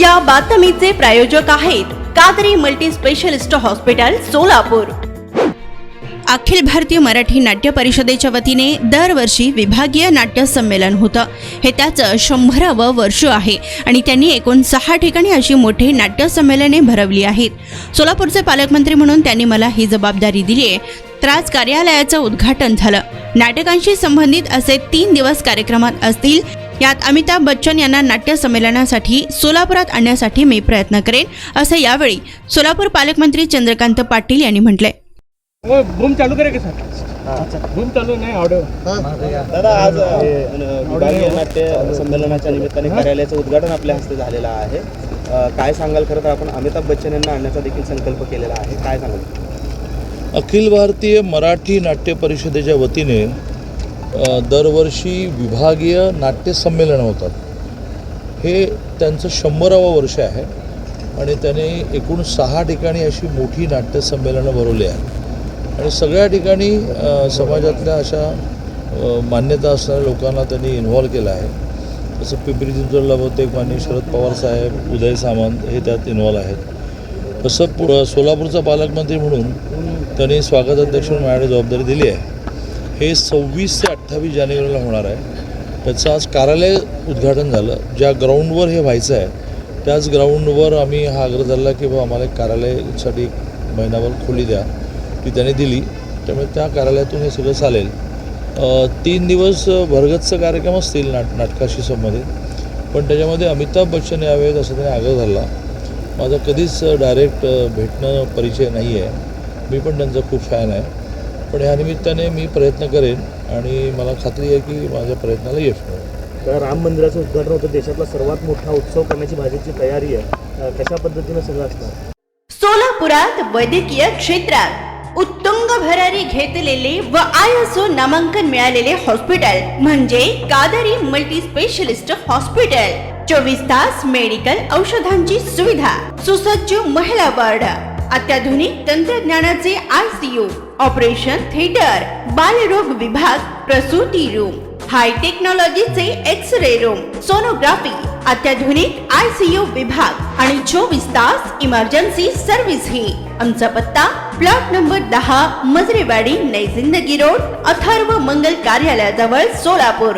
या बातमीचे प्रायोजक आहेत Qadri multi specialist hospital Solapur. Akhil Bharatiya Marathi Natya परिषदेच्या वतीने दरवर्षी विभागीय नाट्य संमेलन होतं. हे त्याचं शंभरावं वर्ष आहे आणि त्यांनी एकूण सहा ठिकाणी अशी मोठी नाट्य संमेलने भरवली आहेत. सोलापूरचे पालकमंत्री म्हणून त्यांनी मला ही जबाबदारी दिली आहे. तर आज कार्यालयाचं उद्घाटन झालं. नाटकांशी संबंधित असे तीन दिवस कार्यक्रमात असतील यात अमिताभ बच्चन यांना नाट्य संमेलनासाठी सोलापुरात आणण्यासाठी मी प्रयत्न करेन असं यावेळी सोलापूर पालकमंत्री चंद्रकांत पाटील यांनी म्हटलंय. वो बूम चालू करे का सर? बूम चालू नाही ऑडिओ दादा आज विभागीय नाट्य संमेलनाच्या निमित्ताने कार्यालयाचं उद्घाटन आपल्या हस्ते झालेलं आहे. काय सांगाल खरं तर आपण अमिताभ बच्चन यांना आणण्याचा देखील संकल्प केलेला आहे. काय सांगाल? अखिल भारतीय मराठी नाट्य परिषदेच्या वतीने दरवर्षी विभागीय नाट्यसंमेलनं होतात. हे त्यांचं शंभरावं वर्ष आहे आणि त्याने एकूण सहा ठिकाणी अशी मोठी नाट्यसंमेलनं भरवली आहेत. आणि सगळ्या ठिकाणी समाजातल्या अशा मान्यता असणाऱ्या लोकांना त्यांनी इन्व्हॉल्व केलं आहे. जसं पिंपरी चिंचवडला बहुतेक माननीय शरद पवार साहेब उदय सामंत हे त्यात इन्व्हॉल्व आहेत. तसं पु सोलापूरचा पालकमंत्री म्हणून त्यांनी स्वागताध्यक्ष म्हणून माझ्याकडे जबाबदारी दिली आहे. हे सव्वीस ते अठ्ठावीस जानेवारीला होणार आहे. त्याचं आज कार्यालय उद्घाटन झालं. ज्या ग्राउंडवर हे व्हायचं आहे त्याच ग्राउंडवर आम्ही हा आग्रह धरला की बाबा आम्हाला कार्यालयासाठी एक महिनाभर खोली द्या ती त्याने दिली. त्यामुळे त्या कार्यालयातून हे सगळं चालेल. तीन दिवस भरगतचं कार्यक्रम असतील नाट नाटकाशी संबंधित. पण त्याच्यामध्ये अमिताभ बच्चन यावेळेत असं त्याने आग्रह धरला. माझा कधीच डायरेक्ट भेटणं परिचय नाही आहे मी पण त्यांचा खूप फॅन आहे. पण ह्या निमित्ताने मी प्रयत्न करेन आणि मला खात्री आहे की माझ्या प्रयत्नाला यश मिळेल. तर राम मंदिराचं उद्घाटन होतं. देशातला सर्वात मोठा उत्सव करण्याची भाजपची तयारी आहे. कशा पद्धतीनं सगळं असणार? सोलापुरात वैद्यकीय क्षेत्रात उत्तुंग भरारी घेतलेले व आय एस ओ नामांकन मिळालेले हॉस्पिटल म्हणजे कादरी मल्टी स्पेशलिस्ट हॉस्पिटल. चोवीस तास मेडिकल औषधांची सुविधा. सुसज्ज महिला वार्ड. अत्याधुनिक तंत्रज्ञानाचे आयसीयू ऑपरेशन थिएटर बालरोग विभाग प्रसूती रूम हाय टेक्नॉलॉजीचे एक्स रे रूम सोनोग्राफी अत्याधुनिक आय सी यू विभाग आणि चोवीस तास इमर्जन्सी सर्व्हिस ही. आमचा पत्ता प्लॉट नंबर दहा मजरेवाडी नैजिंदगी रोड अथर्व मंगल कार्यालयाजवळ सोलापूर.